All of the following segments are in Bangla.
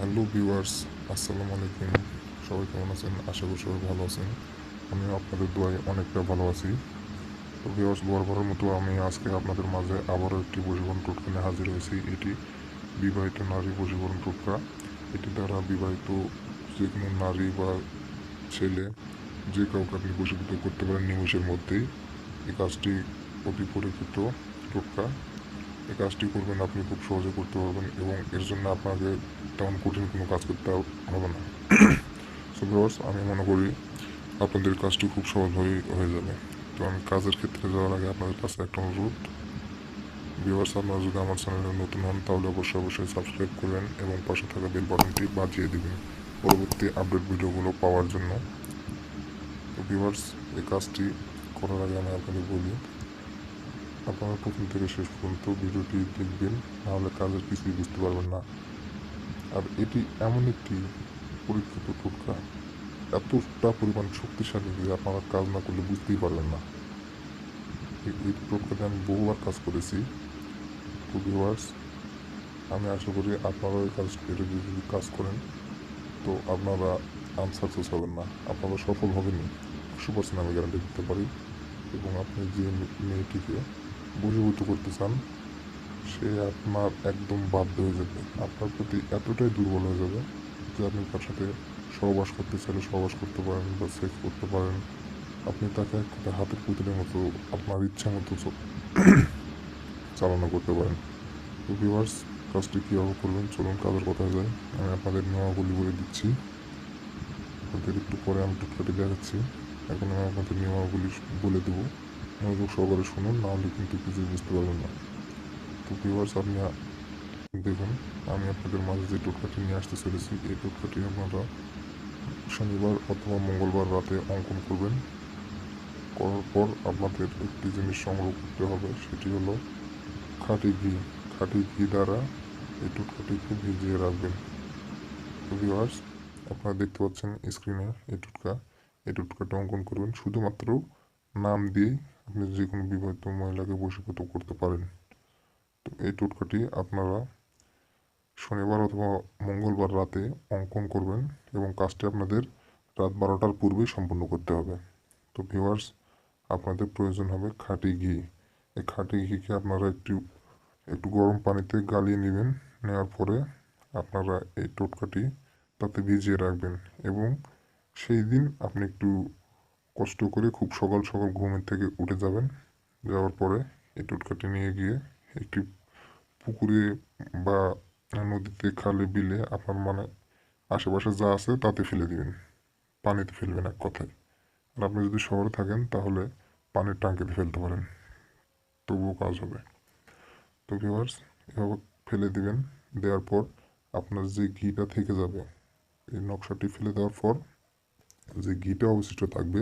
হ্যালো ভিউয়ার্স, আসসালামু আলাইকুম। সবাই কেমন আছেন? আশা করি সবাই ভালো আছেন। আমিও আপনাদের দোয়ায় অনেকটা ভালো আছি। তো ভিউয়ার্স বরাবরের মতো আমি আজকে আপনাদের মাঝে আবারও একটি বশীকরণ টোটকা নিয়ে হাজির হয়েছি। এটি বিবাহিত নারী বশীকরণ টোটকা। এটি দ্বারা বিবাহিত যে কোনো নারী বা ছেলে যে কাউকে আপনি বশীভূত করতে পারেন নিমেষের মধ্যেই এই কাজটি অতি পরিচিত টোটকা। এই কাজটি করবেন, আপনি খুব সহজে করতে পারবেন এবং এর জন্য আপনাকে তেমন কঠিন কোনো কাজ করতে হবে না। সো ভিউয়ার্স আমি মনে করি আপনাদের কাজটি খুব সহজভাবেই হয়ে যাবে। তো আমি কাজের ক্ষেত্রে যাওয়ার আগে আপনাদের কাছে একটা অনুরোধ। ভিউয়ার্স আপনারা যদি আমার চ্যানেলে নতুন হন, তাহলে অবশ্যই অবশ্যই সাবস্ক্রাইব করবেন এবং পাশে থাকা বেল বাটনটি বাজিয়ে দেবেন পরবর্তী আপডেট ভিডিওগুলো পাওয়ার জন্য। ভিউয়ার্স এই কাজটি করার আগে আমি আপনাদের বলি আপনারা প্রথম থেকে শেষ পর্যন্ত ভিডিওটি দেখবেন, নাহলে কাজের কিছুই বুঝতে পারবেন না। আর এটি এমন একটি পরীক্ষিত টোটকা এতটা পরিমাণ শক্তিশালী যে আপনারা কাজ না করলে বুঝতেই পারবেন না। এই- টোটকাতে আমি বহুবার কাজ করেছি। ভিউয়ার্স আমি আশা করি আপনারা এই কাজ, এটা যদি কাজ করেন, তো আপনারা আনসাকসেস হবেন না। আপনারা সফল হবেনই। একশো পার্সেন্ট আমি গ্যারান্টি দিতে পারি। এবং আপনি যে মেয়েটিকে বশীভূত করতে চান, সে আপনার একদম বাধ্য হয়ে যাবে। আপনার প্রতি এতটাই দুর্বল হয়ে যাবে যে আপনি তার সাথে সহবাস করতে চাইলে সহবাস করতে পারেন বা সেক্স করতে পারেন। আপনি তাকে এক কথায় হাতের পুতুলের মতো আপনার ইচ্ছা মতো চালনা করতে পারেন। তো ভিউয়ার্স কাজটি কীভাবে করবেন চলুন কাজের কথা যায় আমি আপনাদের নিয়মাবলী বলে দিচ্ছি। আপনাদের একটু পরে আমি টুকটাটি দেখাচ্ছি। এখন আমি আপনাদের নিয়মাবলী বলে দেবো। মনোযোগ সহকারে শুনুন নাহলে কিন্তু কিছুই বুঝতে পারবেন না তো ভিউয়ার্স আপনি দেখুন আমি আপনাদের মাঝে যে টোটকাটি নিয়ে আসতে চলেছি এই টোটকাটি আপনারা শনিবার অথবা মঙ্গলবার রাতে অঙ্কন করবেন করার পর আপনাদের একটি জিনিস সংগ্রহ করতে হবে সেটি হলো খাঁটি ঘি খাঁটি ঘি দ্বারা এই টোটকাটিকে ভিজিয়ে রাখবেন তো ভিউয়ার্স আপনারা দেখতে পাচ্ছেন স্ক্রিনে এই টোটকা এই টোটকাটা অঙ্কন করবেন শুধুমাত্র নাম দিয়েই আপনি যে কোনো বিবাহিত মহিলাকে বশীভূত করতে পারেন? তো এই টোটকাটি আপনারা শনিবার অথবা মঙ্গলবার রাতে অঙ্কন করবেন এবং কাজটি আপনাদের রাত বারোটার পূর্বেই সম্পন্ন করতে হবে। তো ভিউয়ার্স আপনাদের প্রয়োজন হবে খাঁটি ঘি। এই খাঁটি ঘিকে আপনারা একটু একটু গরম পানিতে গালিয়ে নেবেন, নেওয়ার পরে আপনারা এই টোটকাটি তাতে ভিজিয়ে রাখবেন এবং সেই দিন আপনি একটু কষ্ট করে খুব সকাল সকাল ঘুমের থেকে উঠে যাবেন। যাওয়ার পরে এই টোটকাটি নিয়ে গিয়ে একটি পুকুরে বা নদীতে খালে, বিলে আপনার মানে আশেপাশে যা আছে তাতে ফেলে দিবেন। পানিতে ফেলবেন এক কথায়। আর আপনি যদি শহরে থাকেন তাহলে পানির ট্যাঙ্কিতে ফেলতে পারেন। তবুও কাজ হবে। তো ভিউয়ার্স এভাবে ফেলে দিবেন। দেওয়ার পর আপনার যে ঘিটা থেকে যাবে, এই নকশাটি ফেলে দেওয়ার পর যে ঘিটা অবশিষ্ট থাকবে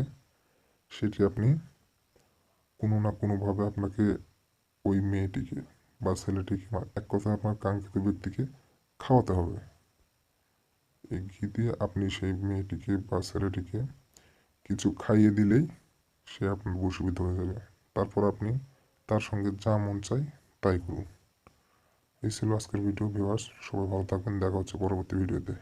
সেটি আপনি কোনো না কোনোভাবে আপনাকে ওই মেয়েটিকে বা ছেলেটিকে এক কথায় আপনার কাঙ্ক্ষিত ব্যক্তিকে খাওয়াতে হবে। এই ঘি দিয়ে আপনি সেই মেয়েটিকে বা ছেলেটিকে কিছু খাইয়ে দিলেই সে আপনার বশীভূত হয়ে যাবে। তারপর আপনি তার সঙ্গে যা মন চাই তাই করুন। এই ছিল আজকের ভিডিও ভিউয়ার্স সবাই ভালো থাকবেন। দেখা হচ্ছে পরবর্তী ভিডিওতে।